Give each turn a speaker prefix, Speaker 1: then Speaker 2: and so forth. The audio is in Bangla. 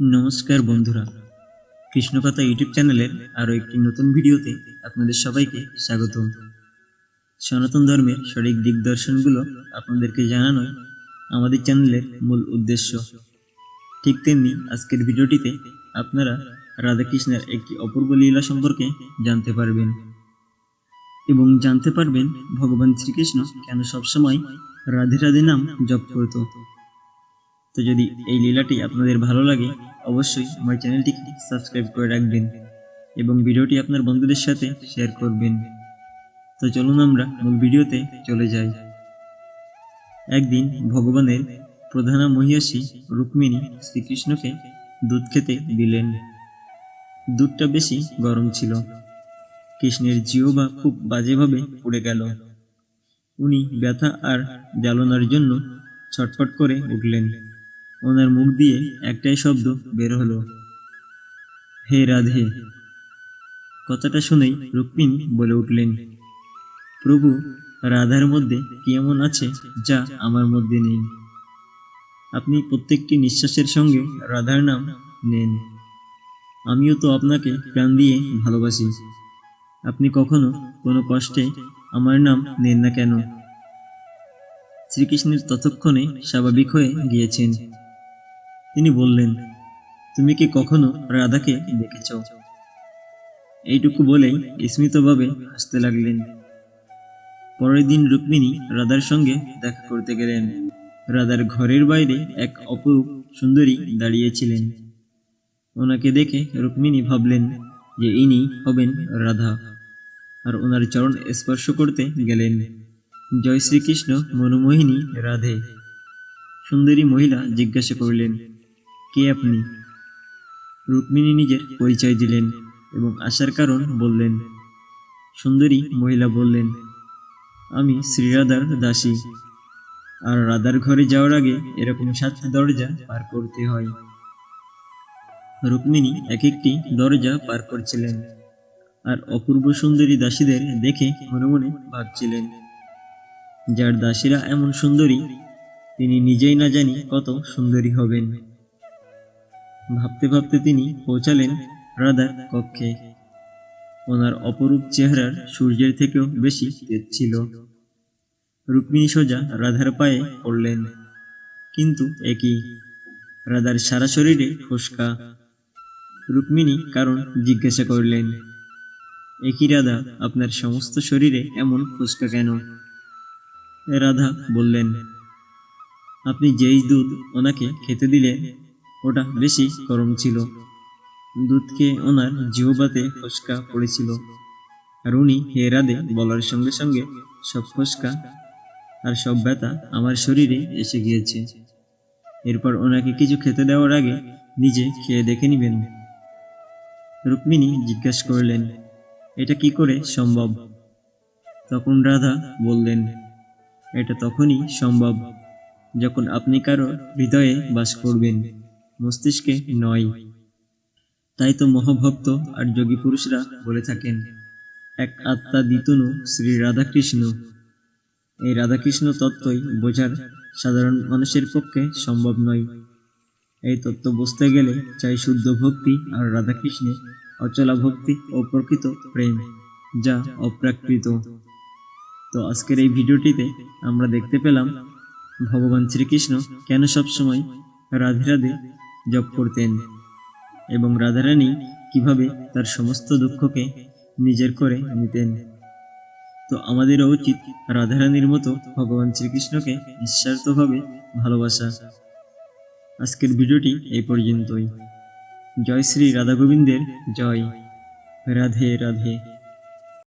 Speaker 1: নমস্কার বন্ধুরা। কৃষ্ণকথা ইউটিউব চ্যানেলের আরও একটি নতুন ভিডিওতে আপনাদের সবাইকে স্বাগতম। সনাতন ধর্মের সঠিক দিগদর্শনগুলো আপনাদেরকে জানানোই আমাদের চ্যানেলের মূল উদ্দেশ্য। ঠিক তেমনি আজকের ভিডিওটিতে আপনারা রাধাকৃষ্ণের একটি অপূর্ব লীলা সম্পর্কে জানতে পারবেন। এবং জানতে পারবেন ভগবান শ্রীকৃষ্ণ কেন সবসময় রাধে রাধে নাম জপ করত। তো যদি এই লীলাটি আপনাদের ভালো লাগে, অবশ্যই আমার চ্যানেলটিকে সাবস্ক্রাইব করে রাখবেন এবং ভিডিওটি আপনার বন্ধুদের সাথে শেয়ার করবেন। তো চলুন আমরা মূল ভিডিওতে চলে যাই। একদিন ভগবানের প্রধানা মহিষী রুক্মিণী শ্রীকৃষ্ণকে দুধ খেতে দিলেন। দুধটা বেশি গরম ছিল। কৃষ্ণের জিহবা খুব বাজেভাবে পুড়ে গেল। উনি ব্যথা আর জ্বালনার জন্য ছটফট করে উঠলেন। ওনার মুখ দিয়ে একটাই শব্দ বের হলো। হে রাধে। কথাটা শুনেই রুক্মিণী বলে উঠলেন, প্রভু, রাধার মধ্যে কি এমন আছে যা আমার মধ্যে নেই? আপনি প্রত্যেকটি নিঃশ্বাসের সঙ্গে রাধার নাম নেন। আমিও তো আপনাকে প্রাণ দিয়ে ভালোবাসি। আপনি কখনো কোনো কষ্টে আমার নাম নেন না কেন? শ্রীকৃষ্ণের ততক্ষণে স্বাভাবিক হয়ে গিয়েছেন। তিনি বললেন, তুমি কি কখনো রাধাকে দেখেছ? এইটুকু বলেই স্মিতভাবে হাসতে লাগলেন। পরের দিন রুক্মিণী রাধার সঙ্গে দেখা করতে গেলেন। রাধার ঘরের বাইরে এক অপরূপ সুন্দরী দাঁড়িয়েছিলেন। ওনাকে দেখে রুক্মিণী ভাবলেন যে ইনি হবেন রাধা আর ওনার চরণ স্পর্শ করতে গেলেন। জয় শ্রীকৃষ্ণ, মনোমোহিনী, রাধে। সুন্দরী মহিলা জিজ্ঞাসা করলেন কে আপনি? রুক্মিণী নিজের পরিচয় দিলেন এবং আসার কারণ বললেন, সুন্দরী মহিলা বললেন, আমি শ্রীরাধার দাসী। আর রাধার ঘরে যাওয়ার আগে এরকম সাতটা দরজা পার করতে হয়। রুক্মিণী এক একটি দরজা পার করছিলেন আর অপূর্ব সুন্দরী দাসীদের দেখে মনে মনে ভাবছিলেন, যার দাসীরা এমন সুন্দরী, তিনি নিজেই না জানি কত সুন্দরী হবেন। ভাবতে ভাবতে তিনি পৌঁছালেন রাধার কক্ষে। ওনার অপরূপ চেহারার সূর্যের থেকেও বেশি তেজ ছিল। রুক্মিণী সোজা রাধার পায়ে পড়লেন। কিন্তু একই রাধার সারা শরীরে ফোসকা। রুক্মিণী কারণ জিজ্ঞাসা করলেন একই রাধা, আপনার সমস্ত শরীরে এমন ফোসকা কেন? রাধা বললেন, আপনি যেই দুধ ওনাকে খেতে দিলেন ওটা বেশি গরম ছিল। দুধকে ওনার জিহবাতে ফসকা পড়েছিল। আর উনি হে রাধে বলার সঙ্গে সঙ্গে সব ফসকা আর সব ব্যথা আমার শরীরে এসে গিয়েছে। এরপর ওনাকে কিছু খেতে দেওয়ার আগে নিজে খেয়ে দেখে নিবেন। রুক্মিণী জিজ্ঞাসা করলেন, এটা কি করে সম্ভব? তখন রাধা বললেন, এটা তখনই সম্ভব যখন আপনি কারও হৃদয়ে বাস করবেন। মস্তিষ্কে নয়। তাই তো মহাভক্ত আর যোগী পুরুষরা বলে থাকেন, এক আত্মা দিতুনু শ্রী রাধাকৃষ্ণ। এই রাধাকৃষ্ণ তত্ত্বই বোঝার সাধারণ মানুষের পক্ষে সম্ভব নয়। এই তত্ত্ব বুঝতে গেলে চাই শুদ্ধ ভক্তি আর রাধাকৃষ্ণের অচলা ভক্তি ও প্রকৃত প্রেম, যা অপ্রাকৃত। তো আজকের এই ভিডিওটিতে আমরা দেখতে পেলাম, ভগবান শ্রীকৃষ্ণ কেন সবসময় রাধে রাধে জপ করতেন এবং রাধারানী কীভাবে তার সমস্ত দুঃখকে নিজের করে নিতেন। তো আমাদেরও উচিত রাধারানীর মতো ভগবান শ্রীকৃষ্ণকে নিঃস্বার্থভাবে ভালোবাসা। আজকের ভিডিওটি এই পর্যন্তই। জয় শ্রী রাধা গোবিন্দের জয়। রাধে রাধে।